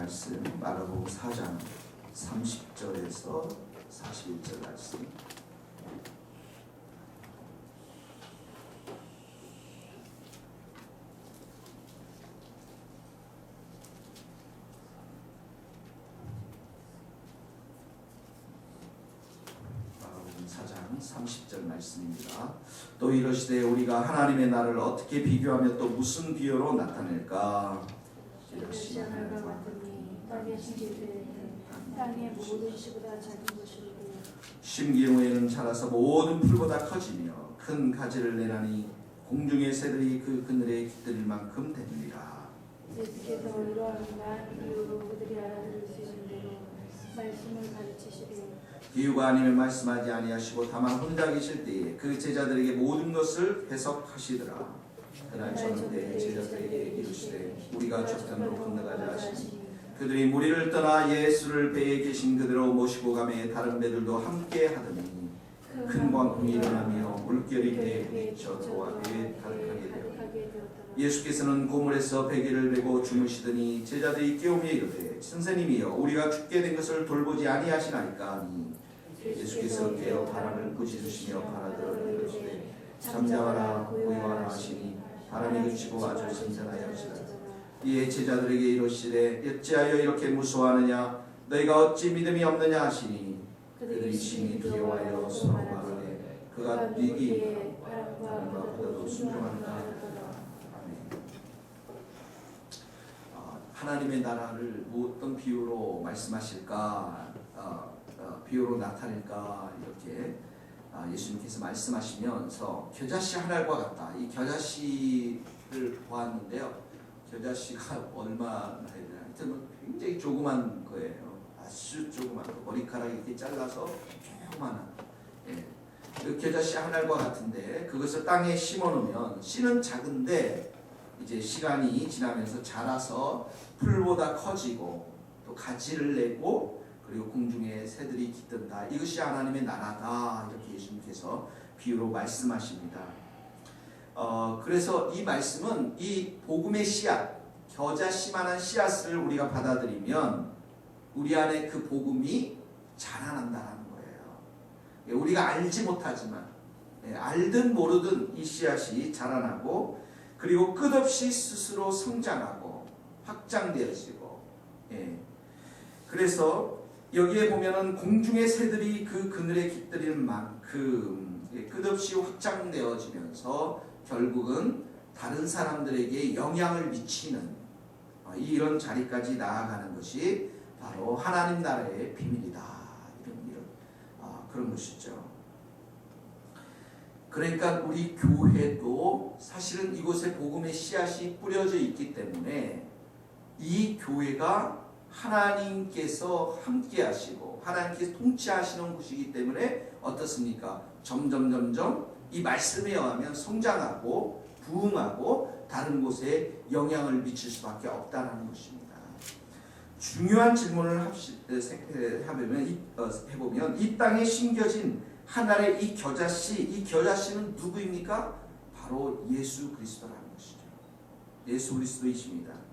말씀 마가복음 4장 30절에서 41절 말씀. 마가복음 4장 30절 말씀입니다. 또 이러시되 우리가 하나님의 나라를 어떻게 비교하며 또 무슨 비유로 나타낼까? 이것이 하늘과 같으니 땅에 심기되 땅의 모든 씨보다 작은 것이고 심기후에는 자라서 모든 풀보다 커지며 큰 가지를 내나니 공중의 새들이 그 그늘에 깃들 만큼 됩니다. 예수께서 이러한 이유로 그들이 알아들을 수 있는 대로 말씀을 가르치시되 비유가 아니면 말씀하지 아니하시고 다만 혼자 계실 때에 그 제자들에게 모든 것을 해석하시더라. 그날 저녁 때 제자들에게 이르시되 우리가 저편으로 건너가자 하시니. 그들이 무리를 떠나 예수를 배에 계신 그대로 모시고 가매 다른 배들도 함께 하더니 큰 광풍이 일어나며 물결이 배에 부딪혀 도와 배에 가득하게 되었다. 예수께서는 고물에서 베개를 메고 주무시더니 제자들이 깨우며 이르되 선생님이여 우리가 죽게 된 것을 돌보지 아니하시나이까 하니. 예수께서 깨어 바람을 꾸짖으시며 바라더라 이르시되 잠잠하라 고요하라 하시니 바람이 그치고 아주 선선하여지라 이에 제자들에게 이르시되 어찌하여 이렇게 무서워하느냐? 너희가 어찌 믿음이 없느냐 하시니? 그들이 심히 두려워하여 서로 말하되 그가 누이기 바람과 바다도 순종한다. 어, 하나님의 나라를 뭐 어떤 비유로 말씀하실까, 어, 어, 비유로 나타낼까? 이렇게 아, 예수님께서 말씀하시면서 겨자씨 하나과 같다. 이 겨자씨를 보았는데요. 겨자씨가 얼마나 되나? 하여튼 뭐 굉장히 조그만 거예요. 아주 조그만 거. 머리카락 이렇게 잘라서 조그만한. 예. 그 겨자씨 하나과 같은데 그것을 땅에 심어 놓으면 씨는 작은데 이제 시간이 지나면서 자라서 풀보다 커지고 또 가지를 내고 그리고 공중에 새들이 깃든다. 이것이 하나님의 나라다. 이렇게 예수님께서 비유로 말씀하십니다. 어, 그래서 이 말씀은 이 복음의 씨앗, 겨자씨만한 씨앗을 우리가 받아들이면 우리 안에 그 복음이 자라난다는 거예요. 예, 우리가 알지 못하지만 예, 알든 모르든 이 씨앗이 자라나고 그리고 끝없이 스스로 성장하고 확장되어지고 예. 그래서 여기에 보면은 공중의 새들이 그 그늘에 깃들일 만큼 예, 끝없이 확장되어지면서 결국은 다른 사람들에게 영향을 미치는 어, 이런 자리까지 나아가는 것이 바로 하나님 나라의 비밀이다. 이런 이런 아, 그런 것이죠. 그러니까 우리 교회도 사실은 이곳에 복음의 씨앗이 뿌려져 있기 때문에 이 교회가 하나님께서 함께 하시고 하나님께서 통치하시는 곳이기 때문에 어떻습니까? 점점 점점 이 말씀에 의하면 성장하고 부흥하고 다른 곳에 영향을 미칠 수밖에 없다는 것입니다. 중요한 질문을 이, 어, 해보면 이 땅에 심겨진 하나의 이 겨자씨, 이 겨자씨는 누구입니까? 바로 예수 그리스도라는 것이죠. 예수 그리스도이십니다.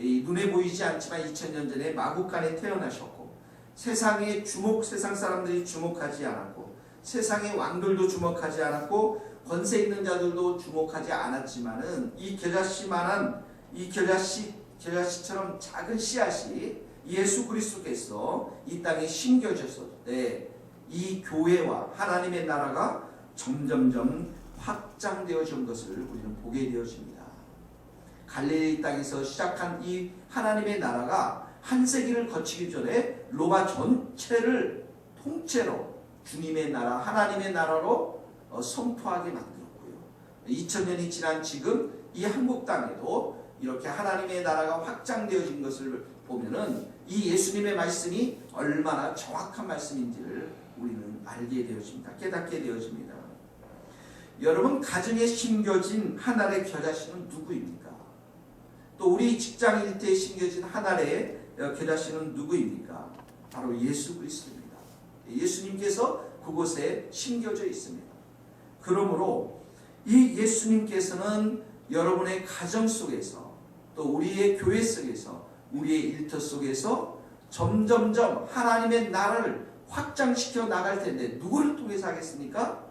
이 눈에 보이지 않지만 2000년 전에 마국간에 태어나셨고 세상의 주목 세상 사람들이 주목하지 않았고 세상의 왕들도 주목하지 않았고 권세 있는 자들도 주목하지 않았지만은 이 겨자씨만한 이 겨자씨 겨자씨처럼 작은 씨앗이 예수 그리스도께서 이 땅에 심겨졌을 때 이 교회와 하나님의 나라가 점점점 확장되어진 것을 우리는 보게 되어집니다. 갈릴리 땅에서 시작한 이 하나님의 나라가 한 세기를 거치기 전에 로마 전체를 통째로 주님의 나라, 하나님의 나라로 어, 선포하게 만들었고요. 2000년이 지난 지금 이 한국 땅에도 이렇게 하나님의 나라가 확장되어진 것을 보면은 이 예수님의 말씀이 얼마나 정확한 말씀인지를 우리는 알게 되어집니다. 깨닫게 되어집니다. 여러분 가정에 심겨진 하나의 겨자씨는 누구입니까? 또 우리 직장 일터에 심겨진 하나의 겨자씨는 누구입니까? 바로 예수 그리스도입니다. 예수님께서 그곳에 심겨져 있습니다. 그러므로 이 예수님께서는 여러분의 가정 속에서 또 우리의 교회 속에서 우리의 일터 속에서 점점점 하나님의 나라를 확장시켜 나갈 텐데 누구를 통해서 하겠습니까?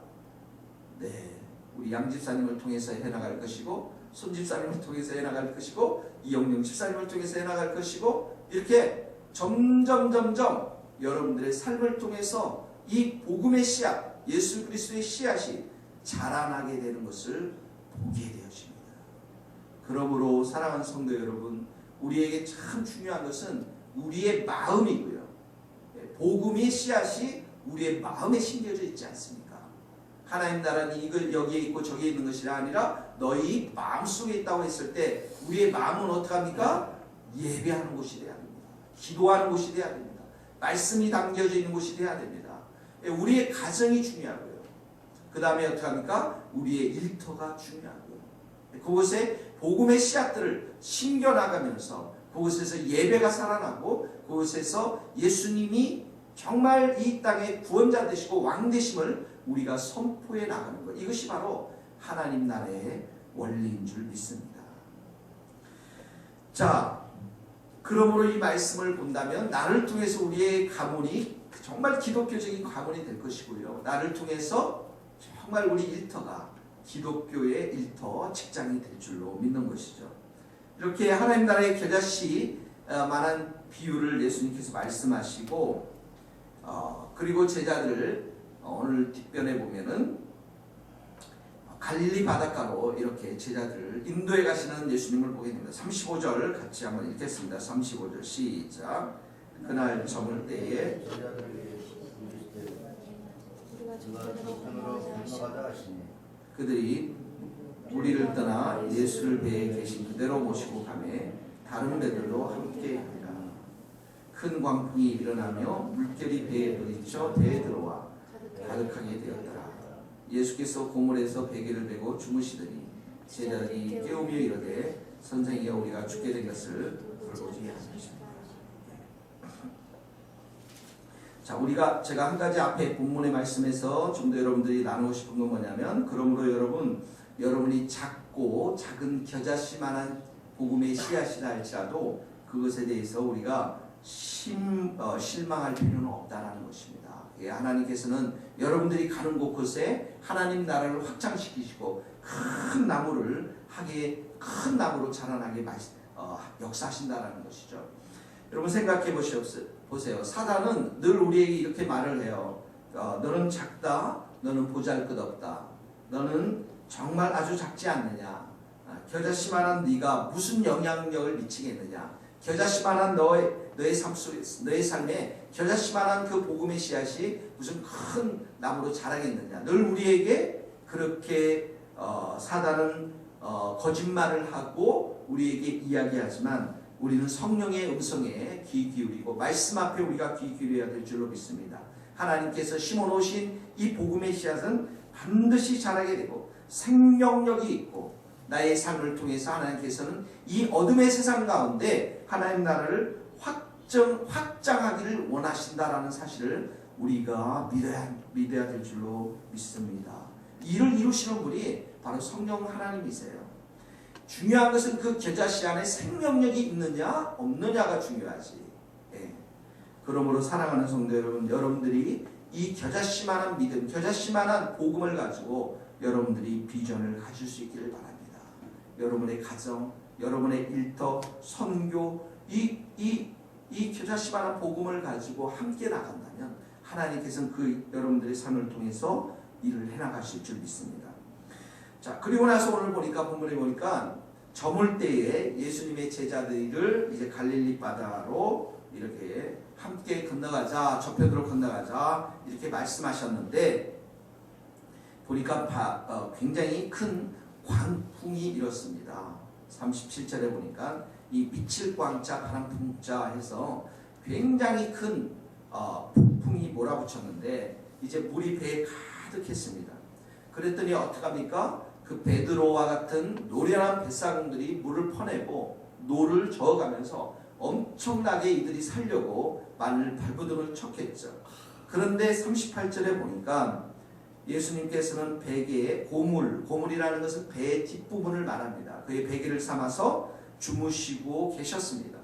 네, 우리 양 집사님을 통해서 해나갈 것이고 손 집사님을 통해서 해나갈 것이고 이영영 집사님을 통해서 해나갈 것이고 이렇게 점점 점점 여러분들의 삶을 통해서 이 복음의 씨앗, 예수 그리스도의 씨앗이 자라나게 되는 것을 보게 되어집니다. 그러므로 사랑하는 성도 여러분, 우리에게 참 중요한 것은 우리의 마음이고요. 예, 복음의 씨앗이 우리의 마음에 심겨져 있지 않습니까? 하나님 나라는 이걸 여기에 있고 저기에 있는 것이 아니라 너희 마음 속에 있다고 했을 때 우리의 마음은 어떻게 합니까? 예배하는 곳이 돼야 됩니다. 기도하는 곳이 돼야 됩니다. 말씀이 담겨져 있는 곳이 돼야 됩니다. 예, 우리의 가정이 중요하고요. 그 다음에 어떻게 합니까? 우리의 일터가 중요하고요. 예, 그곳에 복음의 씨앗들을 심겨 나가면서 그곳에서 예배가 살아나고 그곳에서 예수님이 정말 이 땅의 구원자 되시고 왕 되심을 우리가 선포해 나가는 것. 이것이 바로 하나님 나라의 원리인 줄 믿습니다. 자, 그러므로 이 말씀을 본다면 나를 통해서 우리의 가문이 정말 기독교적인 가문이 될 것이고요. 나를 통해서 정말 우리 일터가 기독교의 일터 직장이 될 줄로 믿는 것이죠. 이렇게 하나님 나라의 겨자씨 어, 만한 비유를 예수님께서 말씀하시고 어, 그리고 제자들을 어, 오늘 뒷변에 보면은 갈릴리 바닷가로 이렇게 제자들을 인도에 가시는 예수님을 보게 됩니다. 35절 같이 한번 읽겠습니다. 35절 시작. 그날 저물 때에 그들이 우리를 떠나 예수를 배에 계신 그대로 모시고 가매 다른 배들로 함께 하니라. 큰 광풍이 일어나며 물결이 배에 부딪혀 배에 들어와 가득하게 되었더라. 예수께서 고물에서 베개를 베고 주무시더니 제자들이 깨우며 이르되 선생이여 우리가 죽게 된 것을 돌보지 않으시다. 자, 우리가 제가 한 가지 앞에 본문의 말씀에서 좀 더 여러분들이 나누고 싶은 건 뭐냐면 그러므로 여러분 여러분이 작고 작은 겨자씨만한 복음의 씨앗이라 할지라도 그것에 대해서 우리가 심, 어, 실망할 필요는 없다라는 것입니다. 예, 하나님께서는 여러분들이 가는 곳곳에 하나님 나라를 확장시키시고 큰 나무를 하게 큰 나무로 자라나게 마, 어, 역사하신다라는 것이죠. 여러분 생각해 보세요. 사단은 늘 우리에게 이렇게 말을 해요. 어, 너는 작다. 너는 보잘것없다. 너는 정말 아주 작지 않느냐. 아, 겨자씨만한 네가 무슨 영향력을 미치겠느냐. 겨자씨만한 너의 너의 삶 속에 너의 삶에 겨자씨만한 그 복음의 씨앗이 무슨 큰 나무로 자라겠느냐. 늘 우리에게 그렇게 어, 사단은 어, 거짓말을 하고 우리에게 이야기하지만 우리는 성령의 음성에 귀 기울이고 말씀 앞에 우리가 귀 기울여야 될 줄로 믿습니다. 하나님께서 심어놓으신 이 복음의 씨앗은 반드시 자라게 되고 생명력이 있고 나의 삶을 통해서 하나님께서는 이 어둠의 세상 가운데 하나님 나라를 확 정 확장하기를 원하신다라는 사실을 우리가 믿어야 믿어야 될 줄로 믿습니다. 이를 이루시는 분이 바로 성령 하나님이세요. 중요한 것은 그 겨자씨 안에 생명력이 있느냐 없느냐가 중요하지. 예. 그러므로 사랑하는 성도 여러분, 여러분들이 이 겨자씨만한 믿음, 겨자씨만한 복음을 가지고 여러분들이 비전을 가질 수 있기를 바랍니다. 여러분의 가정, 여러분의 일터, 선교, 이, 이, 이 겨자씨만한 복음을 가지고 함께 나간다면 하나님께서는 그 여러분들의 삶을 통해서 일을 해나가실 줄 믿습니다. 자, 그리고 나서 오늘 보니까 본문에 보니까 저물 때에 예수님의 제자들을 이제 갈릴리 바다로 이렇게 함께 건너가자, 저편으로 건너가자 이렇게 말씀하셨는데 보니까 바- 어, 굉장히 큰 광풍이 일었습니다. 37절에 보니까 이 미칠 광자 바람 풍자 해서 굉장히 큰 어, 폭풍이 몰아붙였는데 이제 물이 배에 가득했습니다. 그랬더니 어떡합니까? 그 베드로와 같은 노련한 뱃사공들이 물을 퍼내고 노를 저어가면서 엄청나게 이들이 살려고 마늘 발버둥을 쳤겠죠. 그런데 38절에 보니까 예수님께서는 베개에 고물, 고물이라는 것은 배의 뒷부분을 말합니다. 그의 베개를 삼아서 주무시고 계셨습니다.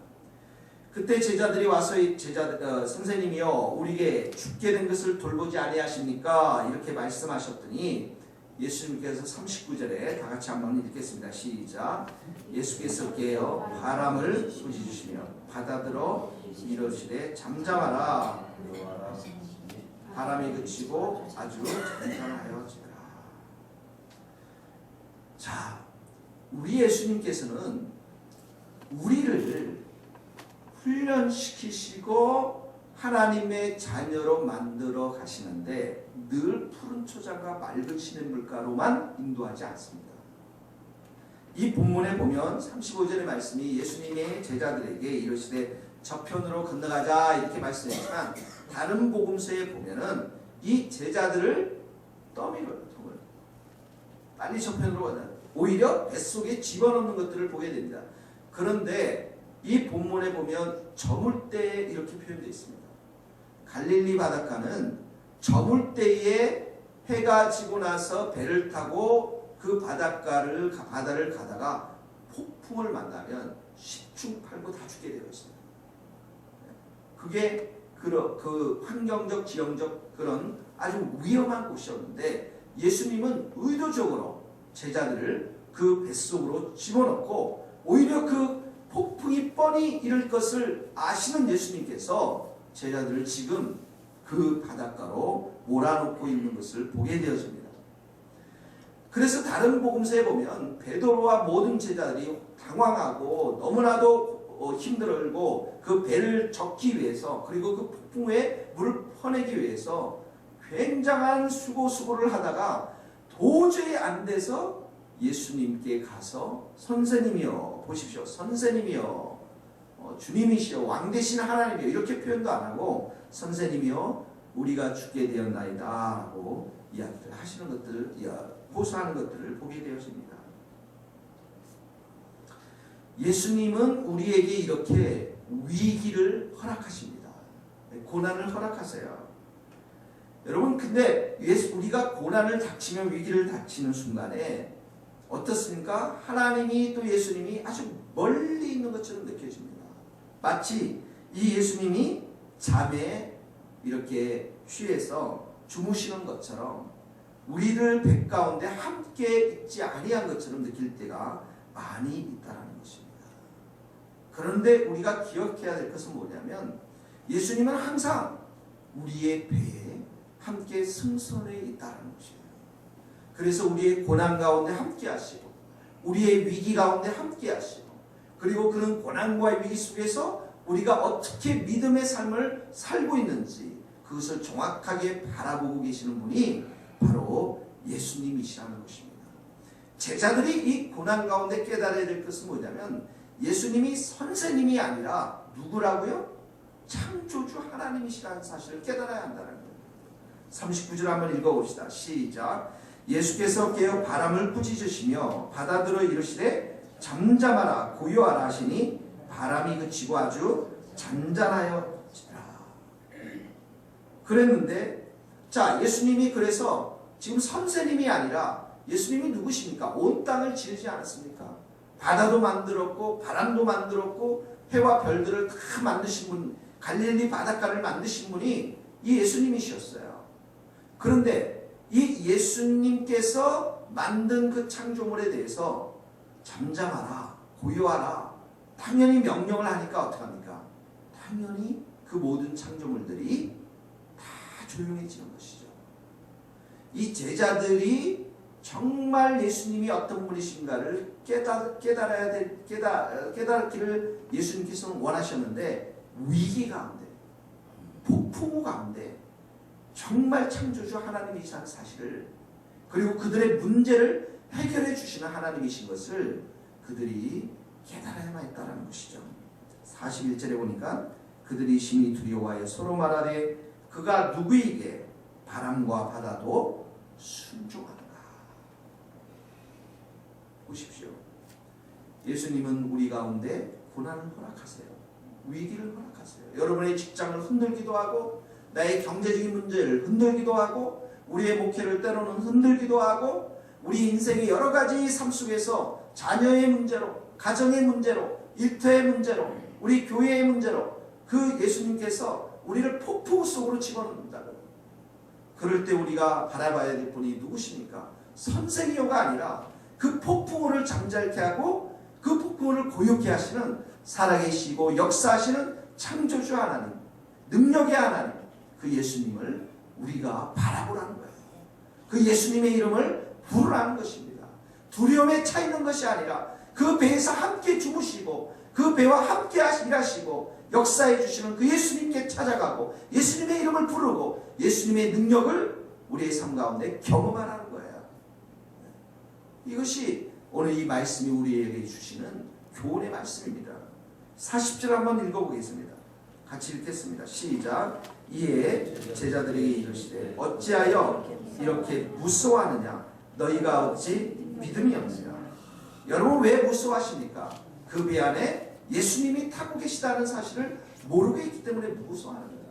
그때 제자들이 와서 이 제자 어, 선생님이요 우리에게 죽게 된 것을 돌보지 아니하십니까 이렇게 말씀하셨더니 예수님께서 39절에 다 같이 한번 읽겠습니다. 시작. 예수께서 깨어 바람을 부짖으시며 바다들어 이러시되 잠잠하라. 바람이 그치고 아주 잔잔하여지더라. 자, 우리 예수님께서는 우리를 훈련시키시고 하나님의 자녀로 만들어 가시는데 늘 푸른 초장과 맑은 시냇 물가로만 인도하지 않습니다. 이 본문에 보면 35절의 말씀이 예수님의 제자들에게 이르시되 저편으로 건너가자 이렇게 말씀했지만 다른 복음서에 보면은 이 제자들을 떠밀어요 통을 빨리 저편으로 가자. 오히려 뱃속에 집어넣는 것들을 보게 됩니다 그런데 이 본문에 보면 저물 때 이렇게 표현되어 있습니다. 갈릴리 바닷가는 저물 때에 해가 지고 나서 배를 타고 그 바닷가를 바다를 가다가 폭풍을 만나면 십중팔구 다 죽게 되어 있습니다. 그게 그, 그 환경적 지형적 그런 아주 위험한 곳이었는데 예수님은 의도적으로 제자들을 그 뱃속으로 집어넣고 오히려 그 폭풍이 뻔히 이를 것을 아시는 예수님께서 제자들을 지금 그 바닷가로 몰아놓고 있는 것을 보게 되어집니다. 그래서 다른 복음서에 보면 베드로와 모든 제자들이 당황하고 너무나도 어, 힘들고 그 배를 적기 위해서 그리고 그 폭풍에 물을 퍼내기 위해서 굉장한 수고 수고를 하다가 도저히 안 돼서 예수님께 가서 선생님이여 보십시오 선생님이여 어, 주님이시여 왕 되신 하나님이여 이렇게 표현도 안 하고 선생님이여 우리가 죽게 되었나이다 라고 이야기를 하시는 것들 호소하는 것들을 보게 되었습니다. 예수님은 우리에게 이렇게 위기를 허락하십니다. 고난을 허락하세요. 여러분 근데 예수 우리가 고난을 닥치면 위기를 닥치는 순간에 어떻습니까? 하나님이 또 예수님이 아주 멀리 있는 것처럼 느껴집니다. 마치 이 예수님이 잠에 이렇게 취해서 주무시는 것처럼 우리를 배 가운데 함께 있지 아니한 것처럼 느낄 때가 많이 있다라는 것입니다. 그런데 우리가 기억해야 될 것은 뭐냐면 예수님은 항상 우리의 배에 함께 승선해 있다는 것이에요. 그래서 우리의 고난 가운데 함께 하시고 우리의 위기 가운데 함께 하시고 그리고 그런 고난과 위기 속에서 우리가 어떻게 믿음의 삶을 살고 있는지 그것을 정확하게 바라보고 계시는 분이 바로 예수님이시라는 것입니다. 제자들이 이 고난 가운데 깨달아야 될 것은 뭐냐면 예수님이 선생님이 아니라 누구라고요? 창조주 하나님이시라는 사실을 깨달아야 한다는 거예요. 39절 한번 읽어봅시다. 시작. 예수께서 깨어 바람을 꾸짖으시며 바다들어 이르시되 잠잠하라 고요하라 하시니 바람이 그치고 아주 잔잔하여 지라. 그랬는데 자 예수님이 그래서 지금 선생님이 아니라 예수님이 누구십니까? 온 땅을 지으지 않았습니까? 바다도 만들었고 바람도 만들었고 해와 별들을 다 만드신 분 갈릴리 바닷가를 만드신 분이 이 예수님이셨어요. 그런데 이 예수님께서 만든 그 창조물에 대해서 잠잠하라 고요하라 당연히 명령을 하니까 어떡합니까? 당연히 그 모든 창조물들이 다 조용해지는 것이죠. 이 제자들이 정말 예수님이 어떤 분이신가를 깨달, 깨달아야 될, 깨달, 깨닫기를 예수님께서는 원하셨는데 위기 가운데, 폭풍우 가운데 정말 창조주 하나님이시라는 사실을 그리고 그들의 문제를 해결해 주시는 하나님이신 것을 그들이 깨달아야만 했다는 것이죠. 41절에 보니까 그들이 심히 두려워하여 서로 말하되 그가 누구에게 바람과 바다도 순종하는가. 보십시오. 예수님은 우리 가운데 고난을 허락하세요. 위기를 허락하세요. 여러분의 직장을 흔들기도 하고 나의 경제적인 문제를 흔들기도 하고 우리의 목회를 때로는 흔들기도 하고 우리 인생의 여러 가지 삶 속에서 자녀의 문제로 가정의 문제로 일터의 문제로 우리 교회의 문제로 그 예수님께서 우리를 폭풍 속으로 집어넣는다고. 그럴 때 우리가 바라봐야 될 분이 누구십니까? 선생이요가 아니라 그 폭풍우를 잠잘케 하고 그 폭풍우를 고요케 하시는 살아계시고 역사하시는 창조주 하나님, 능력의 하나님, 그 예수님을 우리가 바라보라는 거예요. 그 예수님의 이름을 부르라는 것입니다. 두려움에 차 있는 것이 아니라 그 배에서 함께 주무시고 그 배와 함께 일하시고 역사해 주시는 그 예수님께 찾아가고 예수님의 이름을 부르고 예수님의 능력을 우리의 삶 가운데 경험하라는 거예요. 이것이 오늘 이 말씀이 우리에게 주시는 교훈의 말씀입니다. 40절 한번 읽어보겠습니다. 같이 읽겠습니다. 시작. 이에 제자들에게 이르시되 어찌하여 이렇게 무서워하느냐? 너희가 어찌 믿음이 없느냐? 여러분 왜 무서워하십니까? 그 배 안에 예수님이 타고 계시다는 사실을 모르고 있기 때문에 무서워하는 거예요.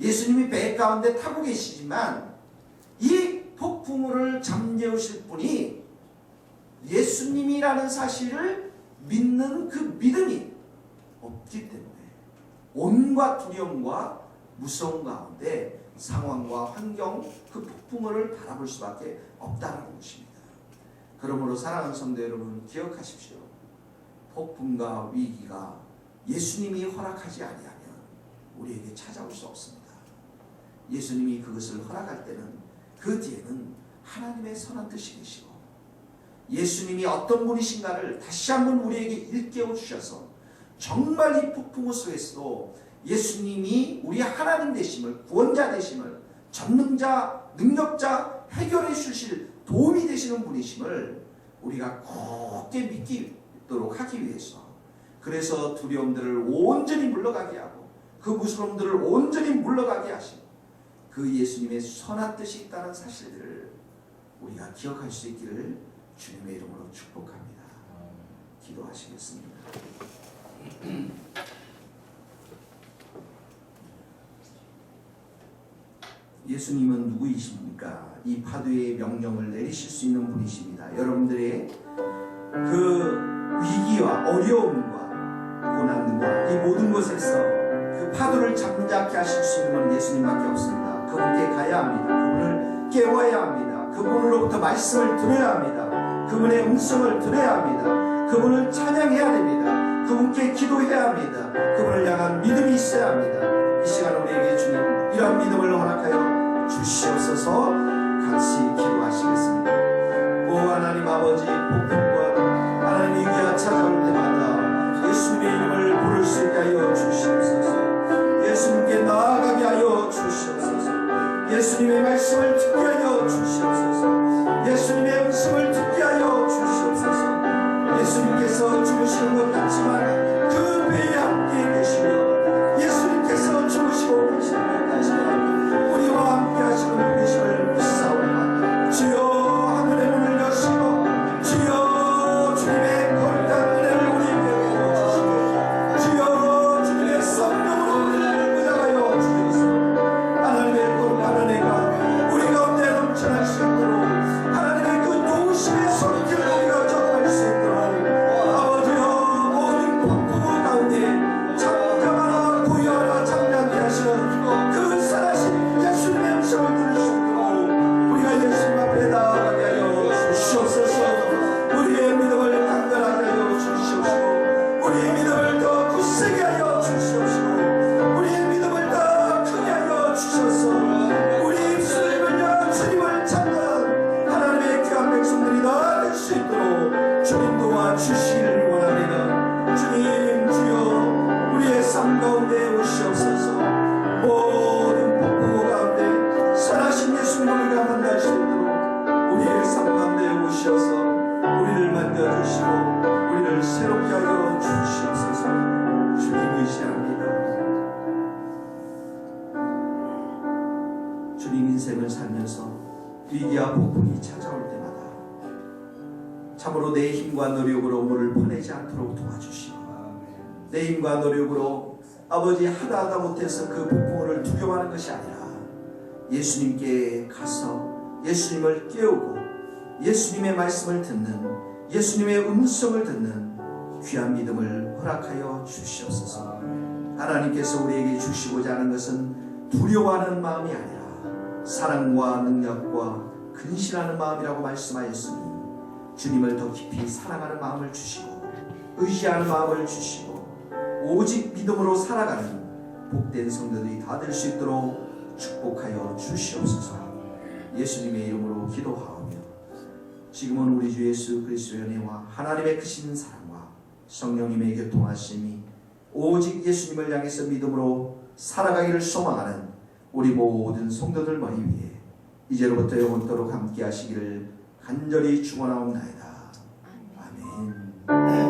예수님이 배 가운데 타고 계시지만 이 폭풍우를 잠재우실 분이 예수님이라는 사실을 믿는 그 믿음이 없기 때문에 온갖 두려움과 무서움 가운데 상황과 환경 그 폭풍우를 바라볼 수밖에 없다는 것입니다. 그러므로 사랑하는 성도 여러분 기억하십시오. 폭풍과 위기가 예수님이 허락하지 아니하면 우리에게 찾아올 수 없습니다. 예수님이 그것을 허락할 때는 그 뒤에는 하나님의 선한 뜻이 계시고 예수님이 어떤 분이신가를 다시 한번 우리에게 일깨워 주셔서 정말 이 폭풍우 속에서도 예수님이 우리 하나님 되심을 구원자 되심을 전능자 능력자 해결해 주실 도움이 되시는 분이심을 우리가 굳게 믿도록 하기 위해서 그래서 두려움들을 온전히 물러가게 하고 그 무서움들을 온전히 물러가게 하시고 그 예수님의 선한 뜻이 있다는 사실들을 우리가 기억할 수 있기를 주님의 이름으로 축복합니다. 기도하시겠습니다. 예수님은 누구이십니까? 이 파도의 명령을 내리실 수 있는 분이십니다. 여러분들의 그 위기와 어려움과 고난과 이 모든 것에서 그 파도를 잠잠케 하실 수 있는 건 예수님밖에 없습니다. 그분께 가야 합니다. 그분을 깨워야 합니다. 그분으로부터 말씀을 들어야 합니다. 그분의 음성을 들어야 합니다. 그분을 찬양해야 됩니다. 그분께 기도해야 합니다. 그분을 향한 믿음이 있어야 합니다. 이 시간 우리에게 주님 이러한 믿음을 허락하여 주시옵소서. 같이 기도하시겠습니다. 오 하나님 아버지 폭풍과 하나님 위기가 찾아올 때마다 예수님의 이름을 부를 수 있게 하여 주시옵소서. 예수님께 나아가게 하여 주시옵소서. 예수님의 말씀을 주님 인생을 살면서 위기와 폭풍이 찾아올 때마다 참으로 내 힘과 노력으로 물을 퍼내지 않도록 도와주시고 내 힘과 노력으로 아버지 하다 하다 못해서 그 폭풍을 두려워하는 것이 아니라 예수님께 가서 예수님을 깨우고 예수님의 말씀을 듣는 예수님의 음성을 듣는 귀한 믿음을 허락하여 주시옵소서. 하나님께서 우리에게 주시고자 하는 것은 두려워하는 마음이 아니라 사랑과 능력과 근신하는 마음이라고 말씀하였으니 주님을 더 깊이 사랑하는 마음을 주시고 의지하는 마음을 주시고 오직 믿음으로 살아가는 복된 성도들이 다 될 수 있도록 축복하여 주시옵소서. 예수님의 이름으로 기도하오며 지금은 우리 주 예수 그리스도의 은혜와 하나님의 크신 사랑과 성령님의 교통하심이 오직 예수님을 향해서 믿음으로 살아가기를 소망하는 우리 모든 성도들 머리 위에 이제로부터 영원토록 함께 하시기를 간절히 축원하옵나이다. 아멘.